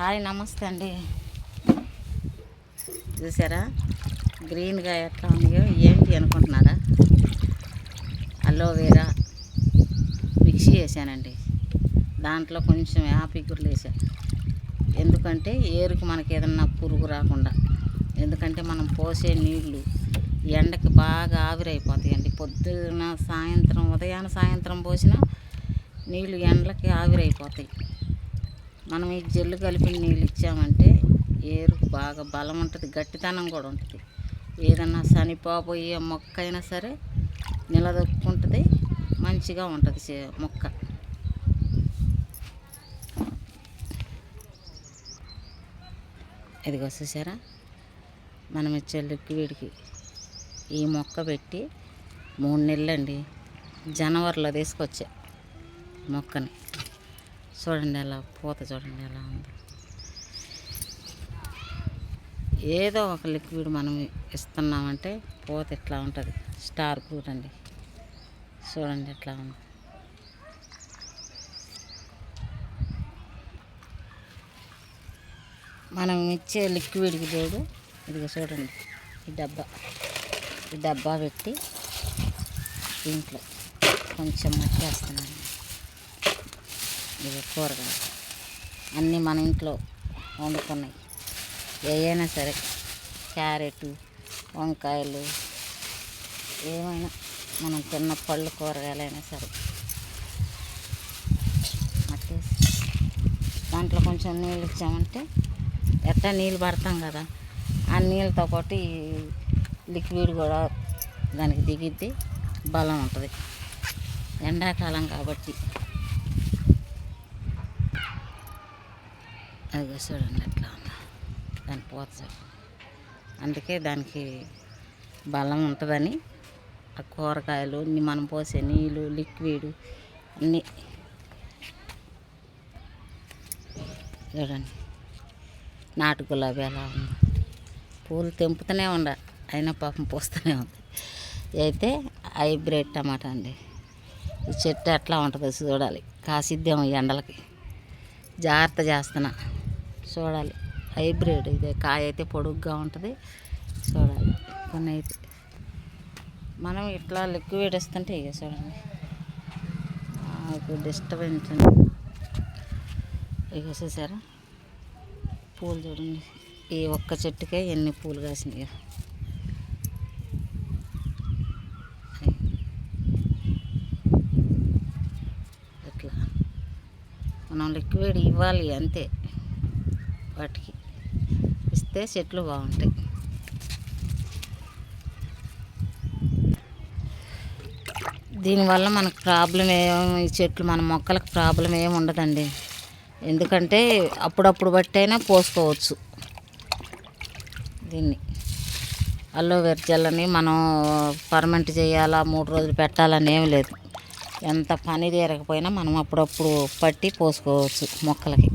Hi నమస్తే అండి. చూసారా? గ్రీన్గా ఎట్లా ఉన్నాయో ఏంటి అనుకుంటున్నారా? అలోవేరా మిక్సీ వేసానండి. దాంట్లో కొంచెం యాపిగుర్లు వేసాను ఎందుకంటే ఏరుకు మనకి ఏదన్నా పురుగు రాకుండా ఎందుకంటే మనం పోసే నీళ్ళు ఎండకి బాగా ఆవిరైపోతాయండి. పొద్దున సాయంత్రం ఉదయాన సాయంత్రం పోసినా నీళ్ళు ఎండలకి ఆవిరైపోతాయి. మనం ఈ జల్లు కలిపిన నీళ్ళు ఇచ్చామంటే ఏరు బాగా బలం ఉంటుంది గట్టితనం కూడా ఉంటుంది. ఏదన్నా చనిపోబోయే మొక్క అయినా సరే నిలదొక్కుంటుంది మంచిగా ఉంటుంది చే- మొక్క. ఇదిగో చూసారా? మనం ఇచ్చే లిక్విడ్కి ఈ మొక్క పెట్టి మూడు నెలలండి జనవరిలో తీసుకొచ్చా మొక్కని. చూడండి ఎలా పూత చూడండి ఎలా ఉంది. ఏదో ఒక లిక్విడ్ మనం ఇస్తున్నామంటే పూత ఇట్లా ఉంటుంది? స్టార్ ఫ్రూట్ అండి. చూడండి ఎట్లా ఉంది. మనం ఇచ్చే లిక్విడ్కి తోడు ఇదిగో చూడండి ఈ డబ్బా ఈ డబ్బా పెట్టి దీంట్లో కొంచెం మట్టి వేస్తున్నాను. ఇవి కూరగాయలు. అన్నీ మన ఇంట్లో వండుకున్నాయి. ఏవైనా సరే క్యారెట్ వంకాయలు ఏమైనా మనం తిన్న పళ్ళు కూరగాయలైనా సరే. దాంట్లో కొంచెం నీళ్ళు ఇచ్చామంటే ఎట్లా నీళ్ళు పడతాం కదా ఆ నీళ్ళతో పాటు ఈ లిక్విడ్ కూడా దానికి దిగిద్ది బలం ఉంటుంది. ఎండాకాలం కాబట్టి అదిగో చూడండి ఎట్లా ఉందో. దాని పోత చూడండి అందుకే దానికి బలం ఉంటుందని ఆ కూరగాయలు మనం పోసే నీళ్ళు లిక్విడ్ అన్నీ చూడండి. నాటు గులాబీ ఎలా ఉంది. పూలు తెంపుతూనే ఉండ. అయినా పాపం పోస్తూనే ఉంది. అయితే హైబ్రిడ్ టమాటా అండి. ఈ చెట్టు ఎట్లా ఉంటుందో చూడాలి. కాసిద్దాం ఈ ఎండలకి. జాగ్రత్త చేస్తున్నా. చూడాలి. హైబ్రిడ్ ఇదే కాయ అయితే పొడుగ్గా ఉంటుంది. చూడాలి. కొన్ని అయితే మనం ఇట్లా లిక్విడ్ ఇస్తుంటే ఇక చూడండి. నాకు డిస్టర్బెన్స్ ఉంది. ఇక చూసారా? పూలు చూడండి. ఈ ఒక్క చెట్టుకే ఎన్ని పూలు కాసినాయి. ఇట్లా. మనం లిక్విడ్ ఇవ్వాలి అంతే. వాటికి ఇస్తే చెట్లు బాగుంటాయి. దీనివల్ల మనకు ప్రాబ్లం ఏం ఈ చెట్లు మన మొక్కలకు ప్రాబ్లం ఏమి ఉండదండి. ఎందుకంటే అప్పుడప్పుడు బట్టైనా పోసుకోవచ్చు. దీన్ని అల్లోవేర్ జెల్లని మనం పర్మనెంట్ చేయాలా మూడు రోజులు పెట్టాలని ఏం లేదు. ఎంత పని తీరకపోయినా మనం అప్పుడప్పుడు పట్టి పోసుకోవచ్చు మొక్కలకి.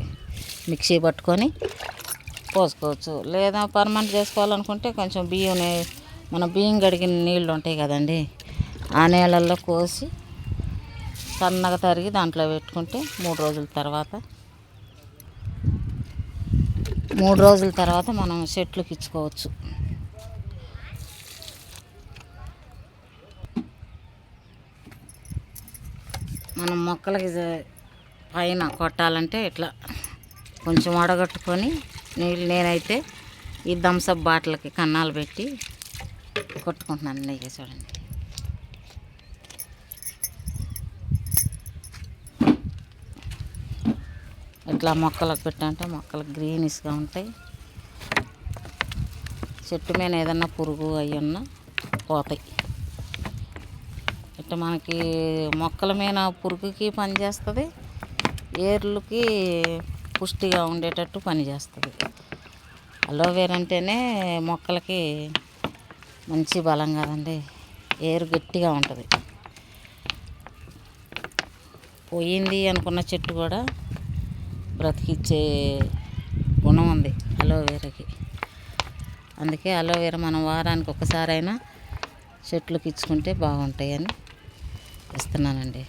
మిక్సీ పట్టుకొని పోసుకోవచ్చు. లేదా పర్మనెంట్ చేసుకోవాలనుకుంటే కొంచెం బియ్యం మన బియ్యం కడిగిన నీళ్ళు ఉంటాయి కదండి ఆ నీళ్ళల్లో కోసి సన్నగా తరిగి దాంట్లో పెట్టుకుంటే మూడు రోజుల తర్వాత మూడు రోజుల తర్వాత మనం చెట్లకు ఇచ్చుకోవచ్చు. మనం మొక్కలకి పైన కొట్టాలంటే ఇట్లా కొంచెం వడగట్టుకొని నీళ్ళు నేనైతే ఈ థమ్సప్ బాటిల్కి కన్నాలు పెట్టి కొట్టుకుంటున్నాను. నెయ్యి చూడండి. ఇట్లా మొక్కలకు పెట్టంటే మొక్కలు గ్రీనిష్గా ఉంటాయి. చెట్టు మీద ఏదన్నా పురుగు అవి ఉన్నా పోతాయి. ఇట్లా మనకి మొక్కల మీద పురుగుకి పనిచేస్తుంది ఏర్లకి పుష్టిగా ఉండేటట్టు పనిచేస్తుంది అలోవేరా అంటేనే మొక్కలకి మంచి బలం కదండి ఏరు గట్టిగా ఉంటుంది. పోయింది అనుకున్న చెట్టు కూడా బ్రతికిచ్చే గుణం ఉంది అలోవేరాకి. అందుకే అలోవేరా మనం వారానికి ఒకసారైనా చెట్లకు ఇచ్చుకుంటే బాగుంటాయని ఇస్తున్నానండి.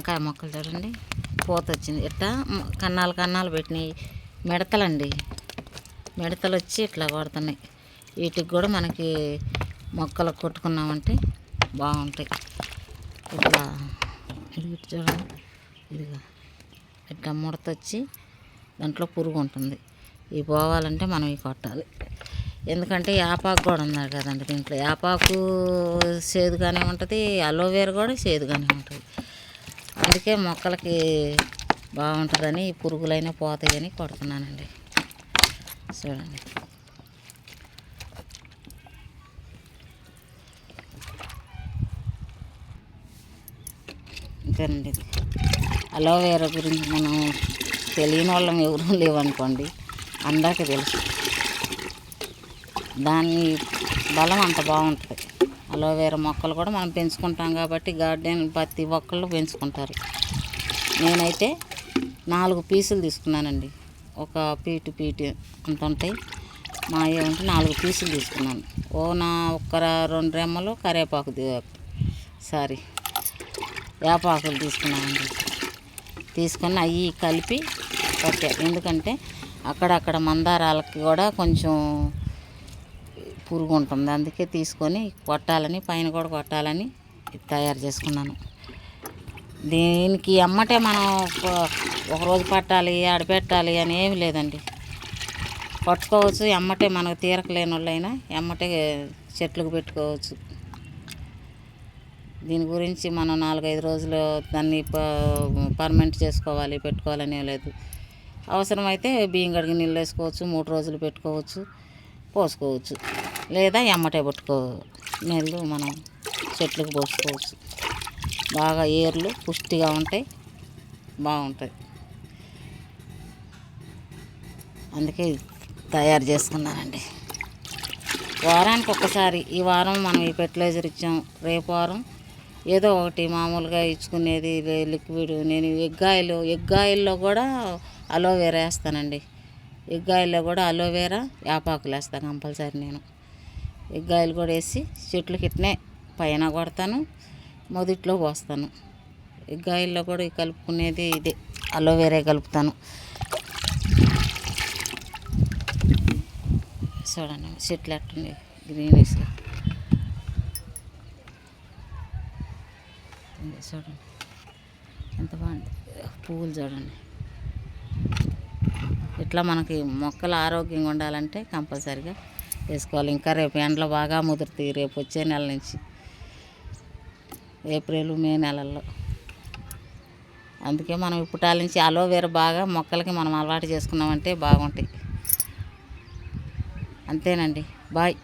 వంకాయ మొక్కలు చూడండి. పూత వచ్చింది. ఇట్లా కన్నాలు కన్నాలు పెట్టినాయి. మిడతలండి. మిడతలు వచ్చి ఇట్లా కొడుతున్నాయి. వీటికి కూడా మనకి మొక్కలు కొట్టుకున్నామంటే బాగుంటాయి. ఇట్లా ఇటు చూడండి. ఇదిగా ఇట్లా ముడత వచ్చి దాంట్లో పురుగు ఉంటుంది. ఇవి పోవాలంటే మనం ఇవి కొట్టాలి. ఎందుకంటే యాపాకు కూడా ఉన్నారు కదండి దీంట్లో. యాపాకు చేదుగానే ఉంటుంది అలోవేరా కూడా చేదుగానే ఉంటుంది. అందుకే మొక్కలకి బాగుంటుందని ఈ పురుగులైనా పోతాయని కొడుతున్నానండి. చూడండి. ఇంతేనండి అలోవేరా గురించి మనం తెలియని వాళ్ళం ఎవరూ లేవనుకోండి అందరికీ తెలుసు. దాని బలం అంత బాగుంటుంది. అలోవేరా మొక్కలు కూడా మనం పెంచుకుంటాం కాబట్టి గార్డెన్ ప్రతి ఒక్కళ్ళు పెంచుకుంటారు. నేనైతే నాలుగు పీసులు తీసుకున్నానండి. ఒక పీటు పీటు అంత ఉంటాయి మా ఏమంటే నాలుగు పీసులు తీసుకున్నాను. ఓ నా ఒక్క రెండు రెమ్మలు కరివేపాకు సారీ వేపాకులు తీసుకున్నామండి తీసుకొని అవి కలిపి కొట్టా ఎందుకంటే అక్కడక్కడ మందారాలకి కూడా కొంచెం పురుగు ఉంటుంది. అందుకే తీసుకొని కొట్టాలని పైన కూడా కొట్టాలని తయారు చేసుకున్నాను. దీనికి అమ్మటే మనం ఒక- రోజు పట్టాలి ఆడపెట్టాలి అని ఏమి లేదండి. పట్టుకోవచ్చు ఎమ్మటే మనకు తీరకలేని వాళ్ళైనా ఎమ్మటే చెట్లకు పెట్టుకోవచ్చు. దీని గురించి మనం నాలుగైదు రోజులు దాన్ని ప- పర్మనెంట్ చేసుకోవాలి పెట్టుకోవాలనే లేదు. అవసరమైతే బియ్యం కడిగి నీళ్ళు వేసుకోవచ్చు మూడు రోజులు పెట్టుకోవచ్చు పోసుకోవచ్చు. లేదా ఎమ్మటే పట్టుకో. నీళ్ళు మనం చెట్లకు పోసుకోవచ్చు. బాగా ఏర్లు పుష్టిగా ఉంటాయి బాగుంటాయి. అందుకే తయారు చేసుకున్నానండి. వారానికి ఒక్కసారి ఈ వారం మనం ఈ ఫెర్టిలైజర్ ఇచ్చాం. రేపు వారం ఏదో ఒకటి మామూలుగా ఇచ్చుకునేది లే- లిక్విడ్ నేను ఎగ్గాయలు ఎగ్గాయల్లో కూడా అలోవేరా వేస్తానండి. ఎగ్గాయల్లో కూడా అలోవేరా యాపాకులు వేస్తాను కంపల్సరీ నేను. ఎగ్గాయలు కూడా వేసి చెట్లకి ఇట్నే పైన కొడతాను మొదట్లో పోస్తాను. ఎగ్గాయల్లో కూడా కలుపుకునేది ఇదే అలోవేరా కలుపుతాను. చూడండి చెట్లు ఎట్టుంది గ్రీనిష్గా చూడండి ఎంత బాగుంది. పువ్వులు చూడండి. ఇట్లా మనకి మొక్కలు ఆరోగ్యంగా ఉండాలంటే కంపల్సరిగా వేసుకోవాలి. ఇంకా రేపు ఎండలు బాగా ముదురుతాయి. రేపు వచ్చే నెల నుంచి. ఏప్రిల్ మే నెలల్లో. అందుకే మనం ఇప్పటాల నుంచి అలోవేరా బాగా మొక్కలకి మనం అలవాటు చేసుకున్నామంటే బాగుంటాయి. అంతేనండి. బాయ్.